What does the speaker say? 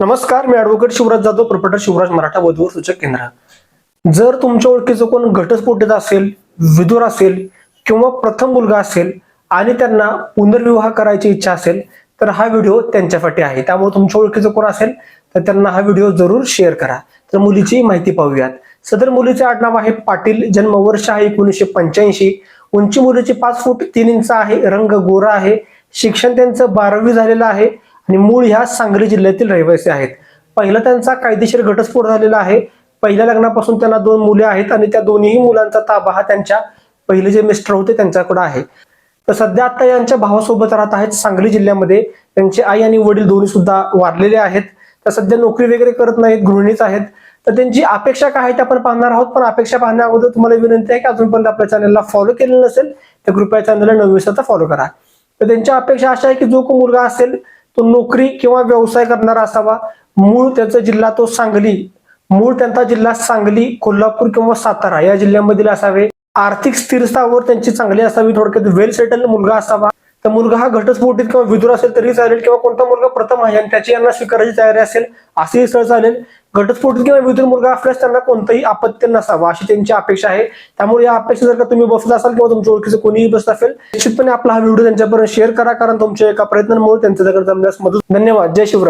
नमस्कार मी advocate Shivraj Jadhav proprietor Shivraj Maratha वधूवर सूचक केंद्र. जर तुमच्या ओळखीचं कोण घटस्फोटीत असेल विदूर असेल किंवा प्रथम मुलगा असेल आणि त्यांना पुनर्विवाह करायची इच्छा असेल तर हा व्हिडिओ त्यांच्यासाठी आहे. त्यामुळे तुमच्या ओळखीचं कोण असेल तर त्यांना हा व्हिडिओ जरूर शेअर करा. तर मुलीची माहिती पाहूयात. सदर मुलीचे आडनाव आहे पाटील जन्मवर्ष आहे एकोणीसशे पंच्याऐंशी. उंची मुलीची पाच फूट तीन इंच आहे रंग गोरा आहे. शिक्षण त्यांचं बारावी झालेलं आहे. आणि मूळ ह्या सांगली जिल्ह्यातील रहिवासी आहेत. पहिला त्यांचा कायदेशीर घटस्फोट झालेला आहे. पहिल्या लग्नापासून त्यांना दोन मुले आहेत आणि त्या दोन्ही मुलांचा ताबा हा त्यांच्या पहिले जे मिस्टर होते त्यांच्याकडे आहे. तर सध्या आता यांच्या भावासोबत राहत आहेत सांगली जिल्ह्यामध्ये. त्यांचे आई आणि वडील दोन्ही सुद्धा वारलेले आहेत. तर सध्या नोकरी वगैरे करत नाहीत गृहिणीच आहेत. तर त्यांची अपेक्षा काय आहे ते आपण पाहणार आहोत. पण अपेक्षा पाहण्या अगोदर तुम्हाला विनंती आहे की अजूनपर्यंत आपल्या चॅनलला फॉलो केलेलं नसेल तर कृपया चॅनलला नवीन फॉलो करा. तर त्यांच्या अपेक्षा अशा आहे की जो को मुलगा असेल तो नोकरी किंवा व्यवसाय करणारा असावा. मूळ त्याचा जिल्हा तो सांगली. मूळ त्यांचा जिल्हा सांगली कोल्हापूर किंवा सातारा या जिल्ह्यामधील असावे. आर्थिक स्थिरतावर त्यांची चांगली असावी. थोडक्यात वेल सेटल मुलगा असावा. तर मुलगा हा घटस्फोटीत किंवा विदुर असेल तरी चालेल किंवा कोणता मुलगा प्रथम आहे आणि त्याची यांना स्वीकारायची तयारी असेल असेही स्थळ चालेल. घटस्फोटित किंवा विदुर मुलगा असल्यास त्यांना कोणतंही आपत्ती नसावा अशी त्यांची अपेक्षा आहे. त्यामुळे या अपेक्षा जर का तुम्ही बसला असाल किंवा तुमच्या ओळखीचं कोणीही बसत असेल निश्चितपणे आपला हा व्हिडिओ त्यांच्यापर्यंत शेअर करा कारण तुमच्या एका प्रयत्नांमुळे त्यांच्या जर जमण्यास मदत धन्यवाद. जय शिवराय.